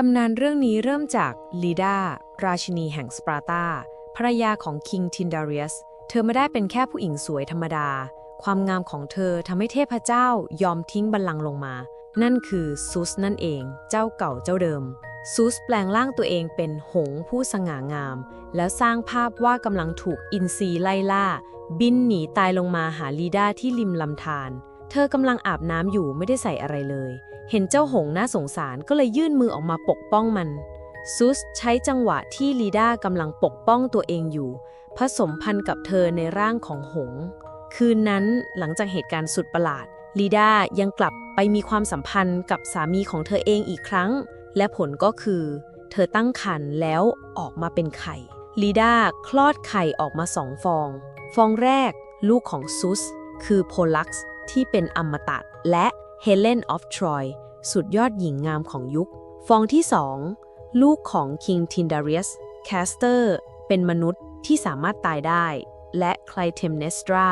ตำนานเรื่องนี้เริ่มจากลีดาราชินีแห่งสปาร์ตาภรรยาของคิงทินดาริอสเธอไม่ได้เป็นแค่ผู้หญิงสวยธรรมดา ความงามของเธอทำให้เทพเจ้ายอมทิ้งบัลลังก์ลงมา นั่นคือซุสนั่นเอง เจ้าเก่าเจ้าเดิมซุสแปลงร่างตัวเองเป็นหงผู้สง่างาม แล้วสร้างภาพว่ากำลังถูกอินทรีไล่ล่า บินหนีตายลงมาหาลีดาที่ริมลำธาร เธอกำลังอาบน้ำอยู่ไม่ได้ใส่อะไรเลย เห็นเจ้าหงส์น่าสงสารก็เลยยื่นมือออกมาปกป้องมัน ซุสใช้จังหวะที่ลีดากำลังปกป้องตัวเองอยู่ ผสมพันธ์กับเธอในร่างของหงส์คืนนั้นหลังจากเหตุการณ์สุดประหลาดลีดายังกลับไปมีความสัมพันธ์กับสามีของเธอเองอีกครั้ง และผลก็คือ เธอตั้งครรภ์แล้วออกมาเป็นไข่ลีดาคลอดไข่ออกมาสองฟอง ฟองแรก ลูกของซุส คือโพลักซ์ ที่เป็นอมตะและเฮเลนออฟทรอยสุดยอดหญิงงามของยุค ฟองที่สองลูกของคิงทินดาริอสแคสเตอร์เป็นมนุษย์ที่สามารถตายได้ และไคลเทมเนสตรา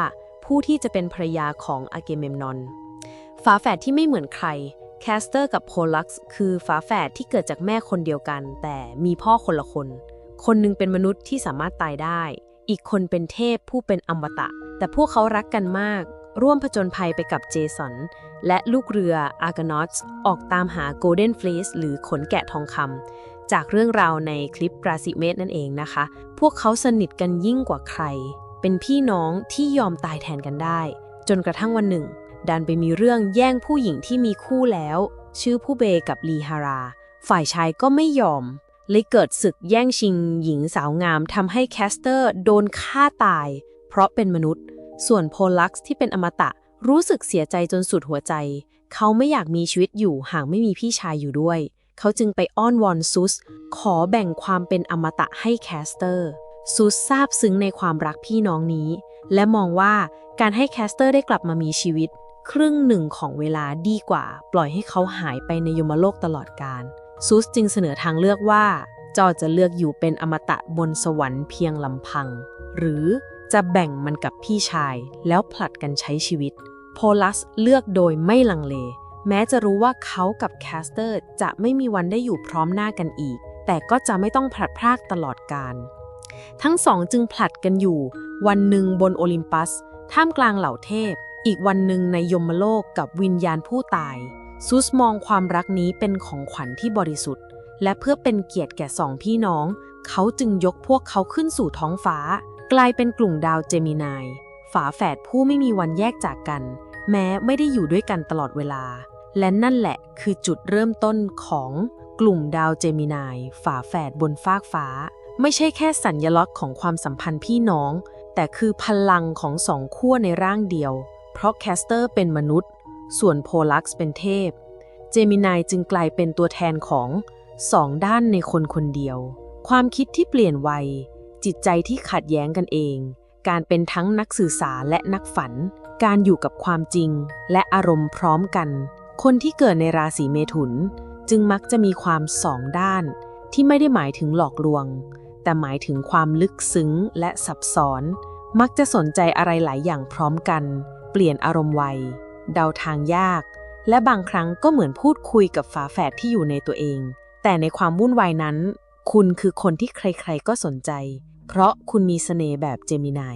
ผู้ที่จะเป็นภรรยาของอาเกเมมนอนฝาแฝดที่ไม่เหมือนใครแคสเตอร์กับโพลักซ์คือฝาแฝดที่เกิดจากแม่คนเดียวกัน แต่มีพ่อคนละคน คนหนึงเป็นมนุษย์ที่สามารถตายได้ อีกคนเป็นเทพผู้เป็นอมตะ แต่พวกเขารักกันมาก ร่วมผจญภัยไปกับเจสัน และลูกเรืออาร์กานอตส์ออกตามหาโกลเด้นฟลีสหรือขนแกะทองคำจากเรื่องราวในคลิปปราสิเมตนั่นเองนะคะ พวกเขาสนิทกันยิ่งกว่าใคร เป็นพี่น้องที่ยอมตายแทนกันได้ จนกระทั่งวันหนึ่ง ดันไปมีเรื่องแย่งผู้หญิงที่มีคู่แล้ว ชื่อผู้เบกับลีฮารา ฝ่ายชายก็ไม่ยอมเลยเกิดศึกแย่งชิงหญิงสาวงามทำให้แคสเตอร์โดนฆ่าตาย เพราะเป็นมนุษย์ ส่วนโพลักซ์ที่เป็นอมตะรู้สึกเสียใจจนสุดหัวใจ เขาไม่อยากมีชีวิตอยู่หากไม่มีพี่ชายอยู่ด้วย เขาจึงไปอ้อนวอนซุส ขอแบ่งความเป็นอมตะให้แคสเตอร์ซุสซาบซึ้งในความรักพี่น้องนี้ และมองว่าการให้แคสเตอร์ได้กลับมามีชีวิต ครึ่งหนึ่งของเวลาดีกว่า ปล่อยให้เขาหายไปในยมโลกตลอดกาลซุสจึงเสนอทางเลือกว่าจอจะเลือกอยู่เป็นอมตะบนสวรรค์เพียงลำพัง หรือ จะแบ่งมันกับพี่ชายแล้วผลัดกันใช้ชีวิต โพลัสเลือกโดยไม่ลังเล แม้จะรู้ว่าเขากับแคสเตอร์จะไม่มีวันได้อยู่พร้อมหน้ากันอีก แต่ก็จะไม่ต้องผลัดพรากตลอดกาลทั้งสองจึงผลัดกันอยู่ วันหนึ่งบนโอลิมปัส ท่ามกลางเหล่าเทพ อีกวันหนึ่งในยมโลกกับวิญญาณผู้ตาย ซุสมองความรักนี้เป็นของขวัญที่บริสุทธิ์ และเพื่อเป็นเกียรติแก่สองพี่น้อง เขาจึงยกพวกเขาขึ้นสู่ท้องฟ้า กลายเป็นกลุ่มดาวเจมินาย ฝาแฝดผู้ไม่มีวันแยกจากกัน แม้ไม่ได้อยู่ด้วยกันตลอดเวลา และนั่นแหละคือจุดเริ่มต้นของกลุ่มดาวเจมินาย ฝาแฝดบนฟากฟ้า ไม่ใช่แค่สัญลักษณ์ของความสัมพันธ์พี่น้อง แต่คือพลังของสองขั้วในร่างเดียว เพราะแคสเตอร์เป็นมนุษย์ ส่วนโพลักซ์เป็นเทพ เจมินายจึงกลายเป็นตัวแทนของสองด้านในคนคนเดียว ความคิดที่เปลี่ยนวัย จิตใจที่ขัดแย้งกันเอง การเป็นทั้งนักสื่อสารและนักฝัน การอยู่กับความจริง และอารมณ์พร้อมกัน คนที่เกิดในราศีเมถุน จึงมักจะมีความสองด้าน ที่ไม่ได้หมายถึงหลอกลวง แต่หมายถึงความลึกซึ้งและซับซ้อน มักจะสนใจอะไรหลายอย่างพร้อมกัน เปลี่ยนอารมณ์ไวเดาทางยาก และบางครั้งก็เหมือนพูดคุยกับฝาแฝดที่อยู่ในตัวเอง แต่ในความวุ่นวายนั้น คุณคือคนที่ใครๆก็สนใจ เพราะคุณมีเสน่ห์แบบเจมินาย